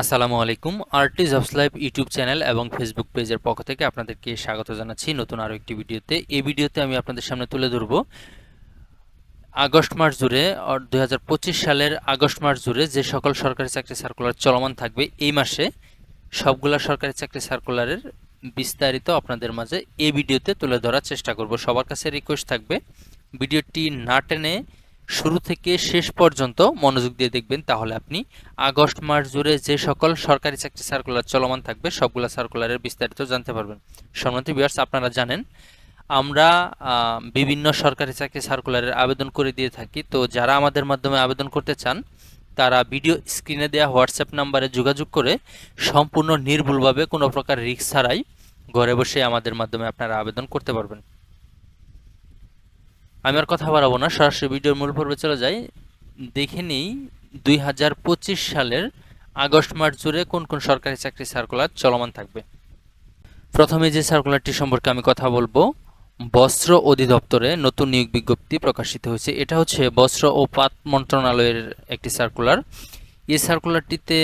আসসালামু আলাইকুম। RT jobs live YouTube channel এবং ফেসবুক পেজের পক্ষ থেকে আপনাদেরকে স্বাগত জানাচ্ছি নতুন আরও একটি ভিডিওতে। এই ভিডিওতে আমি আপনাদের সামনে তুলে ধরব। আগস্ট মাস জুড়ে দু হাজার পঁচিশ সালের আগস্ট মাস জুড়ে যে সকল সরকারি চাকরি সার্কুলার চলমান থাকবে এই মাসে, সবগুলা সরকারি চাকরি সার্কুলারের বিস্তারিত আপনাদের মাঝে এই ভিডিওতে তুলে ধরার চেষ্টা করব। সবার কাছে রিকোয়েস্ট থাকবে, ভিডিওটি না টেনে শুরু থেকে শেষ পর্যন্ত মনোযোগ দিয়ে দেখবেন, তাহলে আপনি আগস্ট মাস জুড়ে যে সকল সরকারি চাকরি সার্কুলার চলমান থাকবে, সবগুলো সার্কুলারের বিস্তারিত জানতে পারবেন। সম্মানিত বিয়ার্স আপনারা জানেন, আমরা বিভিন্ন সরকারি চাকরি সার্কুলারের আবেদন করে দিয়ে থাকি। তো যারা আমাদের মাধ্যমে আবেদন করতে চান, তারা ভিডিও স্ক্রিনে দেওয়া হোয়াটসঅ্যাপ নাম্বারে যোগাযোগ করে সম্পূর্ণ নির্ভুলভাবে কোনো প্রকার রিস্ক ছাড়াই ঘরে বসে আমাদের মাধ্যমে আপনারা আবেদন করতে পারবেন। আমি আর কথা বাড়াবো না, সরাসরি ভিডিওর মূল পর্বে চলে যাই। দেখে নিই, দুই হাজার পঁচিশ সালের আগস্ট মাস জুড়ে কোন কোন সরকারি চাকরি সার্কুলার চলমান থাকবে? প্রথমে যে সার্কুলারটি সম্পর্কে আমি কথা বলব, বস্ত্র অধিদপ্তরে নতুন নিয়োগ বিজ্ঞপ্তি প্রকাশিত হয়েছে। এটা হচ্ছে বস্ত্র ও পাট মন্ত্রণালয়ের একটি সার্কুলার এই সার্কুলারটিতে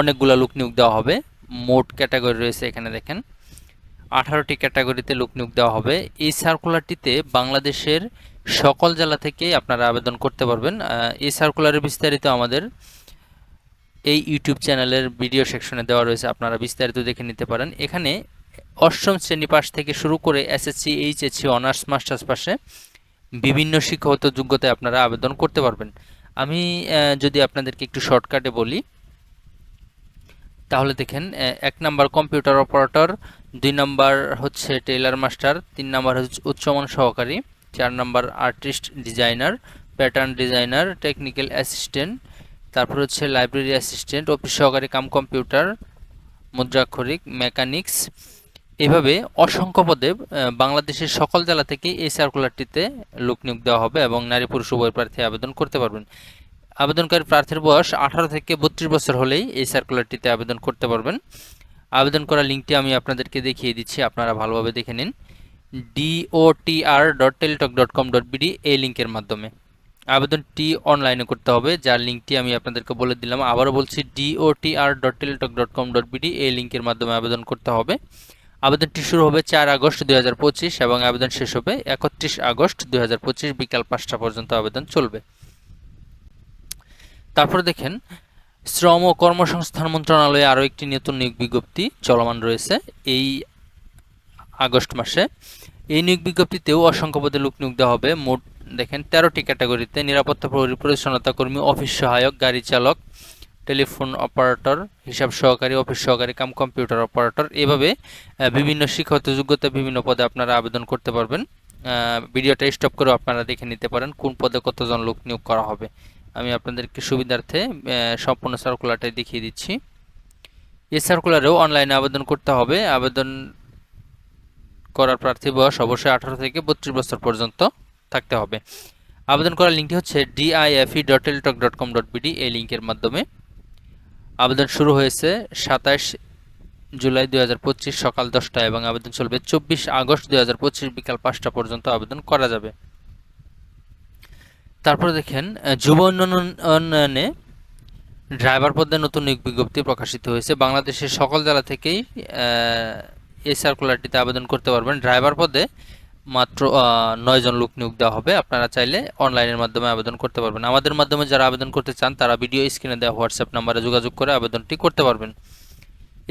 অনেকগুলো লোক নিয়োগ দেওয়া হবে। মোট ক্যাটাগরি রয়েছে এখানে দেখেন। আঠারোটি ক্যাটাগরিতে লোক নিয়োগ দেওয়া হবে। এই সার্কুলারটিতে বাংলাদেশের সকল জেলা থেকে আপনারা আবেদন করতে পারবেন। এই সার্কুলারের বিস্তারিত আমাদের এই ইউটিউব চ্যানেলের ভিডিও সেকশনে দেওয়া রয়েছে। আপনারা বিস্তারিত দেখে নিতে পারেন। এখানে অষ্টম শ্রেণি পাশ থেকে শুরু করে এসএসসি, এইচএসসি, অনার্স, মাস্টার্স পাশে বিভিন্ন শিক্ষাগত যোগ্যতায় আপনারা আবেদন করতে পারবেন। আমি যদি আপনাদেরকে একটু শর্টকাটে বলি তাহলে দেখেন এক নাম্বার কম্পিউটার অপারেটর দুই নাম্বার হচ্ছে টেইলার মাস্টার তিন নাম্বার হচ্ছে উচ্চমান সহকারী, চার number artist designer pattern designer technical assistant তারপর হচ্ছে লাইব্রেরি অ্যাসিস্ট্যান্ট অফিস সহকারী কাম কম্পিউটার মুদ্রাক্ষরিক মেকানিক্স এভাবে অসংখ্য পদে বাংলাদেশের সকল জেলা থেকে এই সার্কুলারটিতে লোক নিয়োগ দেওয়া হবে এবং নারী পুরুষ উভয় প্রার্থী আবেদন করতে পারবেন। আবেদনকারী প্রার্থীর বয়স আঠারো থেকে বত্রিশ বছর হলেই এই সার্কুলারটিতে আবেদন করতে পারবেন। আবেদন করার লিঙ্কটি আমি আপনাদেরকে দেখিয়ে দিচ্ছি, আপনারা ভালোভাবে দেখে নিন। DOTR dot Teletalk dot com dot BD এই লিঙ্কের মাধ্যমে। আবেদনটি অনলাইনে করতে হবে, যার লিঙ্কটি আমি আপনাদেরকে বলে দিলাম। আবারও বলছি DOTR dot Teletalk dot com dot BD এই লিঙ্কের মাধ্যমে আবেদন করতে হবে। আবেদনটি শুরু হবে চার আগস্ট দুই হাজার পঁচিশ এবং আবেদন শেষ হবে একত্রিশ আগস্ট দুই হাজার পঁচিশ বিকাল পাঁচটা পর্যন্ত আবেদন চলবে। তারপর দেখেন, শ্রম ও কর্মসংস্থান মন্ত্রণালয়ে আরও একটি নতুন নিয়োগ বিজ্ঞপ্তি চলমান রয়েছে এই আগস্ট মাসে। এই নিয়োগ বিজ্ঞপ্তিতেও অসংখ্য পদে লোক নিয়োগ দেওয়া হবে। মোট দেখেন, তেরোটি ক্যাটাগরিতে নিরাপত্তা পরিচ্ছন্নতা কর্মী, অফিস সহায়ক, গাড়ি চালক, টেলিফোন অপারেটর, হিসাব সহকারী, অফিস সহকারী, কাম কম্পিউটার অপারেটর। এভাবে বিভিন্ন শিক্ষাগত যোগ্যতা বিভিন্ন পদে আপনারা আবেদন করতে পারবেন। ভিডিওটা স্টপ করে আপনারা দেখে নিতে পারেন কোন পদে কতজন লোক নিয়োগ করা হবে। আমি আপনাদেরকে সুবিধার্থে সম্পূর্ণ সার্কুলারটাই দেখিয়ে দিচ্ছি। এই সার্কুলারেও অনলাইনে আবেদন করতে হবে। আবেদন করার প্রার্থী বয়স অবশ্যই আঠারো থেকে বত্রিশ বছর পর্যন্ত থাকতে হবে। আবেদন করার লিঙ্কটি হচ্ছে DIFE dot Teletalk dot com dot BD এই লিঙ্কের মাধ্যমে। আবেদন শুরু হয়েছে সাতাশ জুলাই দুই হাজার পঁচিশ সকাল দশটা এবং আবেদন চলবে চব্বিশ আগস্ট দুই হাজার পঁচিশ বিকাল পাঁচটা পর্যন্ত আবেদন করা যাবে। তারপরে দেখেন যুব উন্নয়নে ড্রাইভার পদে নতুন নিয়োগ বিজ্ঞপ্তি প্রকাশিত হয়েছে। বাংলাদেশের সকল জেলা থেকেই এই সার্কুলারটিতে আবেদন করতে পারবেন। ড্রাইভার পদে মাত্র নয়জন লোক নিয়োগ দেওয়া হবে। আপনারা চাইলে অনলাইনের মাধ্যমে আবেদন করতে পারবেন। আমাদের মাধ্যমে যারা আবেদন করতে চান, তারা ভিডিও স্ক্রিনে দেওয়া হোয়াটসঅ্যাপ নাম্বারে যোগাযোগ করে আবেদনটি করতে পারবেন।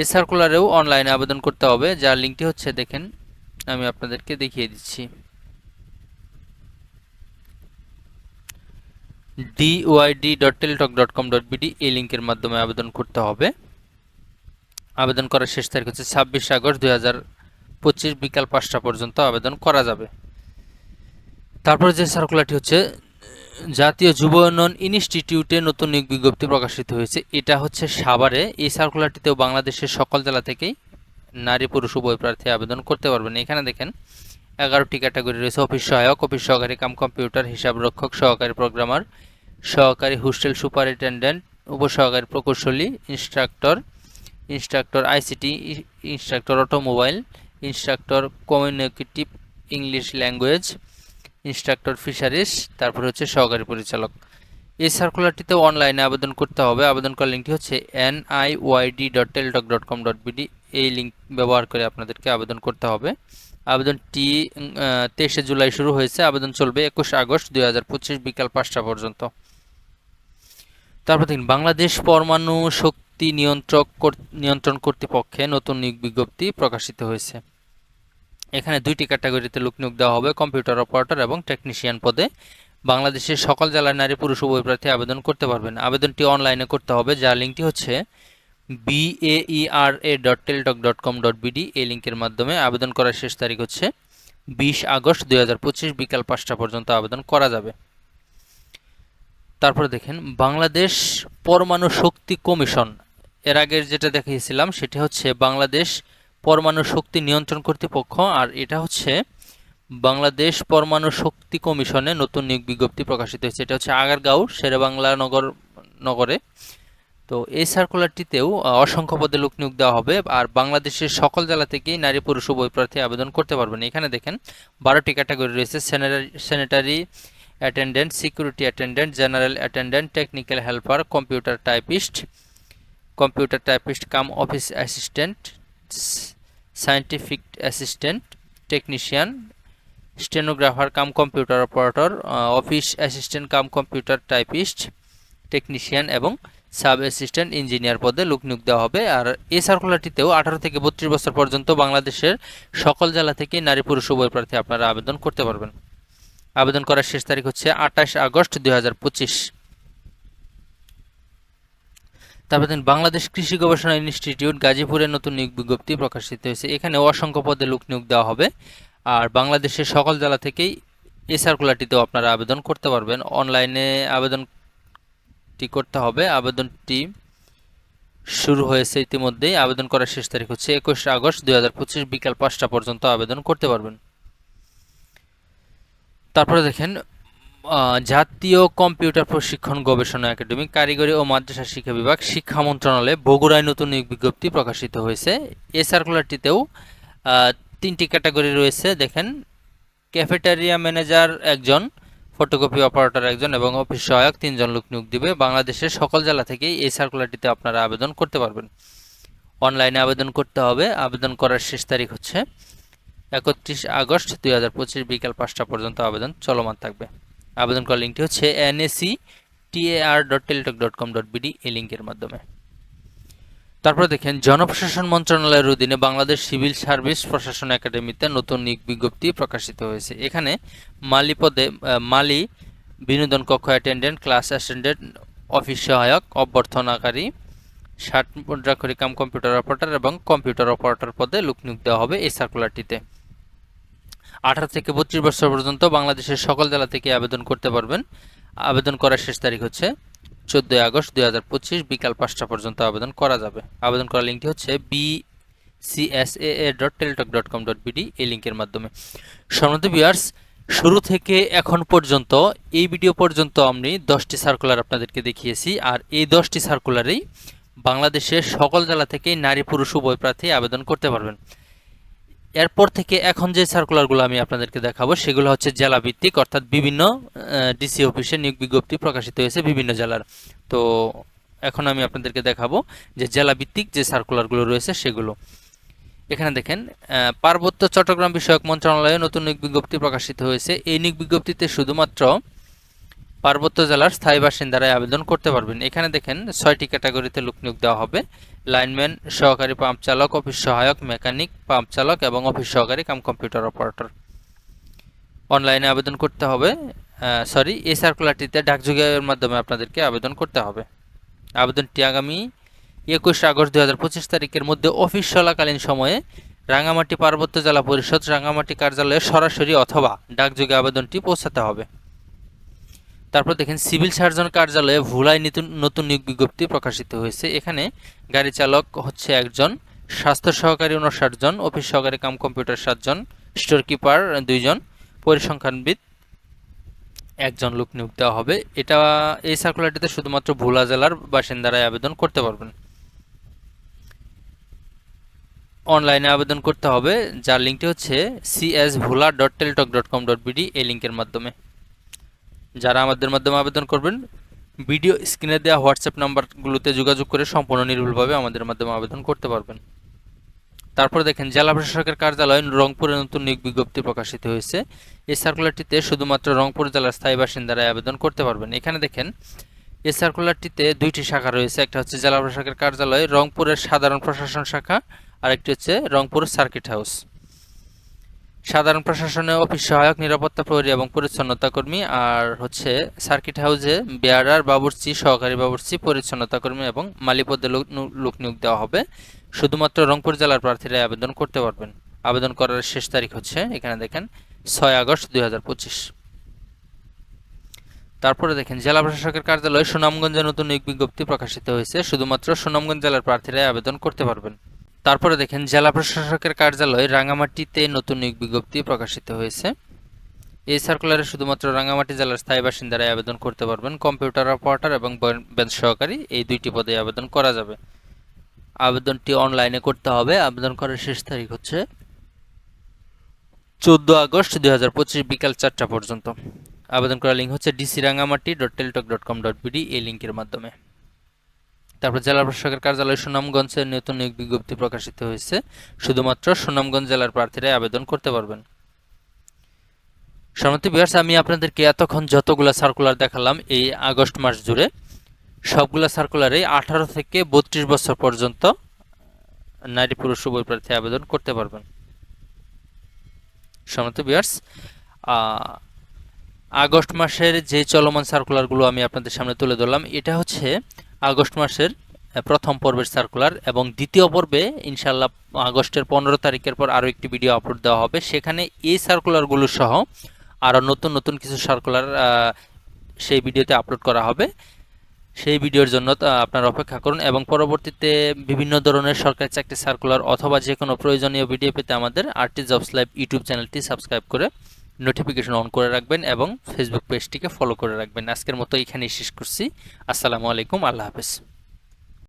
এই সার্কুলারেও অনলাইনে আবেদন করতে হবে। যার লিঙ্কটি হচ্ছে, দেখেন, আমি আপনাদেরকে দেখিয়ে দিচ্ছি। ডিওয়াইডি ডট কম ডট এই লিঙ্কের মাধ্যমে আবেদন করতে হবে। আবেদন করার শেষ তারিখ হচ্ছে ছাব্বিশ আগস্ট দুই হাজার পঁচিশ বিকাল পাঁচটা পর্যন্ত আবেদন করা যাবে। তারপরে যে সার্কুলারটি হচ্ছে, জাতীয় যুব উন্নয়ন ইনস্টিটিউটে নতুন নিয়োগ বিজ্ঞপ্তি প্রকাশিত হয়েছে। এটা হচ্ছে সাভারে। এই সার্কুলারটিতেও বাংলাদেশের সকল জেলা থেকেই নারী, পুরুষ, উভয় প্রার্থী আবেদন করতে পারবেন। এখানে দেখেন, এগারোটি ক্যাটাগরি রয়েছে, অফিস সহায়ক, অফিস সহকারী, কাম কম্পিউটার হিসাব রক্ষক সহকারী প্রোগ্রামার সহকারী হোস্টেল সুপারিনটেন্ডেন্ট, উপসহকারী প্রকৌশলী, instructor instructor ICT, instructor automobile, instructor communicative English language, instructor fisheries তারপর হচ্ছে সহকারী পরিচালক। এই সার্কুলারটিতে অনলাইনে আবেদন করতে হবে। আবেদন করার লিঙ্কটি হচ্ছে N I YD dot Teletalk dot com dot BD এই লিঙ্ক ব্যবহার করে আপনাদেরকে আবেদন করতে হবে। আবেদনটি তেইশে জুলাই শুরু হয়েছে। আবেদন চলবে একুশ আগস্ট দুই হাজার পঁচিশ বিকাল পাঁচটা পর্যন্ত। তারপর দেখুন, বাংলাদেশ পরমাণু শক্তি নিয়ন্ত্রক নিয়ন্ত্রণ কর্তৃপক্ষে নতুন নিয়োগ বিজ্ঞপ্তি প্রকাশিত হয়েছে। এখানে দুইটি ক্যাটাগরিতে লোক নিয়োগ দেওয়া হবে, কম্পিউটার অপারেটর এবং টেকনিশিয়ান পদে। বাংলাদেশের সকল জেলার নারী, পুরুষ, উভয় প্রার্থী আবেদন করতে পারবেন। আবেদনটি অনলাইনে করতে হবে, যার লিঙ্কটি হচ্ছে BAIRA dot dot com dot BD এই লিঙ্কের মাধ্যমে আবেদন করার শেষ তারিখ হচ্ছে বিশ আগস্ট দুই হাজার পঁচিশ, বিকাল পাঁচটা পর্যন্ত আবেদন করা যাবে। তারপরে দেখেন, বাংলাদেশ পরমাণু শক্তি কমিশন। এর আগের যেটা দেখিয়েছিলাম, সেটি হচ্ছে বাংলাদেশ পরমাণু শক্তি নিয়ন্ত্রণ কর্তৃপক্ষ, আর এটা হচ্ছে বাংলাদেশ পরমাণু শক্তি কমিশনে নতুন নিয়োগ বিজ্ঞপ্তি প্রকাশিত হয়েছে। এটা হচ্ছে আগারগাঁও, শেরেবাংলা নগর, নগরে। তো এই সার্কুলারটিতেও অসংখ্য পদে লোক নিয়োগ দেওয়া হবে, আর বাংলাদেশের সকল জেলা থেকেই নারী, পুরুষ, উভয় প্রার্থী আবেদন করতে পারবেন। এখানে দেখেন, বারোটি ক্যাটাগরি রয়েছে sanitary attendant security attendant general attendant technical helper computer typist computer typist cum office assistant scientific assistant technician stenographer cum computer operator office assistant cum computer typist technician এবং সাব অ্যাসিস্ট্যান্ট ইঞ্জিনিয়ার পদে লোক নিয়োগ দেওয়া হবে। আর এই সার্কুলারটিতেও আঠারো থেকে বত্রিশ বছর পর্যন্ত বাংলাদেশের সকল জেলা থেকে নারী পুরুষ উভয় প্রার্থী আপনারা আবেদন করতে পারবেন। আবেদন করার শেষ তারিখ হচ্ছে আঠাশ আগস্ট দুই তারপর দিন বাংলাদেশ কৃষি গবেষণা ইনস্টিটিউট গাজীপুরে নতুন নিয়োগ বিজ্ঞপ্তি প্রকাশিত হয়েছে। এখানে অসংখ্য পদে লোক নিয়োগ দেওয়া হবে। আর বাংলাদেশের সকল জেলা থেকেই এই সার্কুলারটিতেও আপনারা আবেদন করতে পারবেন। অনলাইনে আবেদনটি করতে হবে। আবেদনটি শুরু হয়েছে ইতিমধ্যেই। আবেদন করার শেষ তারিখ হচ্ছে একুশে আগস্ট দুই হাজার পঁচিশ বিকাল পাঁচটা পর্যন্ত আবেদন করতে পারবেন। তারপরে দেখেন জাতীয় কম্পিউটার প্রশিক্ষণ গবেষণা একাডেমি, কারিগরি ও মাদ্রাসা শিক্ষা বিভাগ, শিক্ষা মন্ত্রণালয়ে বগুড়ায় নতুন বিজ্ঞপ্তি প্রকাশিত হয়েছে। এই সার্কুলারটিতেও তিনটি ক্যাটাগরি রয়েছে। দেখেন ক্যাফেটেরিয়া ম্যানেজার একজন ফটোকপি অপারেটর একজন এবং অফিস সহায়ক তিনজন লোক নিয়োগ দিবে। বাংলাদেশের সকল জেলা থেকেই এই সার্কুলারটিতে আপনারা আবেদন করতে পারবেন। অনলাইনে আবেদন করতে হবে। আবেদন করার শেষ তারিখ হচ্ছে একত্রিশ আগস্ট দুই হাজার পঁচিশ বিকাল পাঁচটা পর্যন্ত আবেদন চলমান থাকবে। আবেদন করার লিঙ্কটি হচ্ছে NAC TAR dot Teletalk dot com dot BD এই লিঙ্কের মাধ্যমে। তারপর দেখেন, জনপ্রশাসন মন্ত্রণালয়ের অধীনে বাংলাদেশ সিভিল সার্ভিস প্রশাসন একাডেমিতে নতুন বিজ্ঞপ্তি প্রকাশিত হয়েছে। এখানে মালি পদে মালি বিনোদন কক্ষ অ্যাটেন্ডেন্ট, ক্লাস অ্যাটেন্ডেন্ট, অফিস সহায়ক, অভ্যর্থনাকারী ষাট মুদ্রাক্ষরী কাম কম্পিউটার অপারেটর এবং কম্পিউটার অপারেটর পদে লোক নিয়োগ দেওয়া হবে এই সার্কুলারটিতে আঠারো থেকে বত্রিশ বছর পর্যন্ত বাংলাদেশের সকল জেলা থেকে আবেদন করতে পারবেন। আবেদন করার শেষ তারিখ হচ্ছে চোদ্দোই আগস্ট দুই হাজার পঁচিশ বিকাল পাঁচটা পর্যন্ত আবেদন করা যাবে। আবেদন করার লিঙ্কটি হচ্ছে B CSA dot Teletalk dot com dot BD এই লিঙ্কের মাধ্যমে। সম্মানিত বিয়ার্স শুরু থেকে এখন পর্যন্ত এই ভিডিও পর্যন্ত আমি দশটি সার্কুলার আপনাদেরকে দেখিয়েছি আর এই দশটি সার্কুলারেই বাংলাদেশের সকল জেলা থেকেই নারী পুরুষ উভয় প্রার্থী আবেদন করতে পারবেন। এরপর থেকে এখন যে সার্কুলারগুলো আমি আপনাদেরকে দেখাবো, সেগুলো হচ্ছে জেলা ভিত্তিক অর্থাৎ বিভিন্ন ডিসি অফিসে নিয়োগ বিজ্ঞপ্তি প্রকাশিত হয়েছে বিভিন্ন জেলার। তো এখন আমি আপনাদেরকে দেখাবো যে জেলা ভিত্তিক যে সার্কুলারগুলো রয়েছে সেগুলো। এখানে দেখেন পার্বত্য চট্টগ্রাম বিষয়ক মন্ত্রণালয়ে নতুন নিয়োগ বিজ্ঞপ্তি প্রকাশিত হয়েছে। এই নিয়োগ বিজ্ঞপ্তিতে শুধুমাত্র পার্বত্য জেলার স্থায়ী বাসিন্দারাই আবেদন করতে পারবেন। এখানে দেখেন ছয়টি ক্যাটাগরিতে লোক নিয়োগ দেওয়া হবে। লাইনম্যান, সহকারী পাম্প চালক, অফিস সহায়ক, মেকানিক, পাম্প চালক এবং অফিস সহকারী কাম কম্পিউটার অপারেটর। অনলাইনে আবেদন করতে হবে। সরি এই সার্কুলারটিতে ডাকযোগের মাধ্যমে আপনাদেরকে আবেদন করতে হবে। আবেদনটি আগামী একুশে আগস্ট দু হাজার পঁচিশ তারিখের মধ্যে অফিস চলাকালীন সময়ে রাঙামাটি পার্বত্য জেলা পরিষদ রাঙামাটি কার্যালয়ে সরাসরি অথবা ডাকযোগে আবেদনটি পৌঁছাতে হবে। তারপর দেখেন, সিভিল সার্জন কার্যালয়ে ভুলায় নতুন নিয়োগ বিজ্ঞপ্তি প্রকাশিত হয়েছে। এখানে গাড়ি চালক হচ্ছে একজন, স্বাস্থ্য সহকারী উনষাট জন অফিস সহকারী কাম কম্পিউটার সাতজন, স্টোর কিপার দুইজন, পরিসংখ্যানবিদ একজন লোক নিয়োগ দেওয়া হবে। এটা, এই সার্কুলারটিতে শুধুমাত্র ভোলা জেলার বাসিন্দারাই আবেদন করতে পারবেন। অনলাইনে আবেদন করতে হবে। যার লিঙ্কটি হচ্ছে CS Bhola dot Teletalk dot com dot BD এই লিঙ্কের মাধ্যমে। যারা আমাদের মাধ্যমে আবেদন করবেন, ভিডিও স্ক্রিনে দেওয়া হোয়াটসঅ্যাপ নাম্বারগুলোতে যোগাযোগ করে সম্পূর্ণ নির্ভুলভাবে আমাদের মাধ্যমে আবেদন করতে পারবেন। তারপর দেখেন, জেলা প্রশাসকের কার্যালয় রংপুরে নতুন নিয়োগ বিজ্ঞপ্তি প্রকাশিত হয়েছে। এই সার্কুলারটিতে শুধুমাত্র রংপুর জেলার স্থায়ী বাসিন্দারাই আবেদন করতে পারবেন। এখানে দেখেন, এই সার্কুলারটিতে দুইটি শাখা রয়েছে। একটা হচ্ছে জেলা প্রশাসকের কার্যালয়, রংপুরের সাধারণ প্রশাসন শাখা আর একটি হচ্ছে রংপুর সার্কিট হাউস। সাধারণ প্রশাসনে অফিস সহায়ক, নিরাপত্তা প্রহরী এবং পরিচ্ছন্নতা কর্মী আর হচ্ছে সার্কিট হাউসে বেয়ারার বাবুর্চি, সহকারী বাবুর্চি, পরিচ্ছন্নতা কর্মী এবং মালি লোক নিয়োগ দেওয়া হবে। শুধুমাত্র রংপুর জেলার প্রার্থীরা আবেদন করতে পারবেন। আবেদন করার শেষ তারিখ হচ্ছে, এখানে দেখেন, ছয় আগস্ট দুই হাজার পঁচিশ। তারপরে দেখেন, জেলা প্রশাসকের কার্যালয়ে সুনামগঞ্জে নতুন নিয়োগ বিজ্ঞপ্তি প্রকাশিত হয়েছে। শুধুমাত্র সুনামগঞ্জ জেলার প্রার্থীরা আবেদন করতে পারবেন। তারপরে দেখেন, জেলা প্রশাসকের কার্যালয় রাঙামাটিতে নতুন নিয়োগ বিজ্ঞপ্তি প্রকাশিত হয়েছে। এই সার্কুলারে শুধুমাত্র রাঙামাটি জেলার স্থায়ী বাসিন্দারাই আবেদন করতে পারবেন। কম্পিউটার অপারেটর এবং বেঞ্চ সহকারী এই দুইটি পদে আবেদন করা যাবে। আবেদনটি অনলাইনে করতে হবে। আবেদন করার শেষ তারিখ হচ্ছে চোদ্দ আগস্ট দুই হাজার পঁচিশ বিকাল চারটা পর্যন্ত। আবেদন করার লিঙ্ক হচ্ছে DC Rangamati dot Teletalk dot com dot BD এই লিঙ্কের মাধ্যমে। তারপর জেলা প্রশাসকের কার্যালয় সুনামগঞ্জের নতুন নিয়োগ বিজ্ঞপ্তি প্রকাশিত হয়েছে। শুধুমাত্র সুনামগঞ্জ জেলার প্রার্থীরাই আবেদন করতে পারবেন। সমাপ্তি বিহার্স আমি আপনাদেরকে এতক্ষণ যতগুলো সার্কুলার দেখালাম এই আগস্ট মাস জুড়ে, সবগুলো সার্কুলারে আঠারো থেকে বত্রিশ বছর পর্যন্ত নারী পুরুষ উভয় প্রার্থী আবেদন করতে পারবেন। সমাপ্তি বিহার্স আগস্ট মাসের যে চলমান সার্কুলারগুলো আমি আপনাদের সামনে তুলে ধরলাম, এটা হচ্ছে আগস্ট মাসের প্রথম পর্বের সার্কুলার এবং দ্বিতীয় পর্বে ইনশাল্লাহ আগস্টের পনেরো তারিখের পর আরও একটি ভিডিও আপলোড দেওয়া হবে। সেখানে এই সার্কুলারগুলো সহ আরও নতুন নতুন কিছু সার্কুলার সেই ভিডিওতে আপলোড করা হবে। সেই ভিডিওর জন্য আপনারা অপেক্ষা করুন এবং পরবর্তীতে বিভিন্ন ধরনের সরকারি চাকরি সার্কুলার অথবা যে কোনো প্রয়োজনীয় ভিডিও পেতে আমাদের আরটি জবস লাইভ ইউটিউব চ্যানেলটি সাবস্ক্রাইব করে নোটিফিকেশন অন করে রাখবেন এবং ফেসবুক পেজটিকে ফলো করে রাখবেন। আজকের মতো এখানেই শেষ করছি। আসসালামু আলাইকুম, আল্লাহ হাফেজ।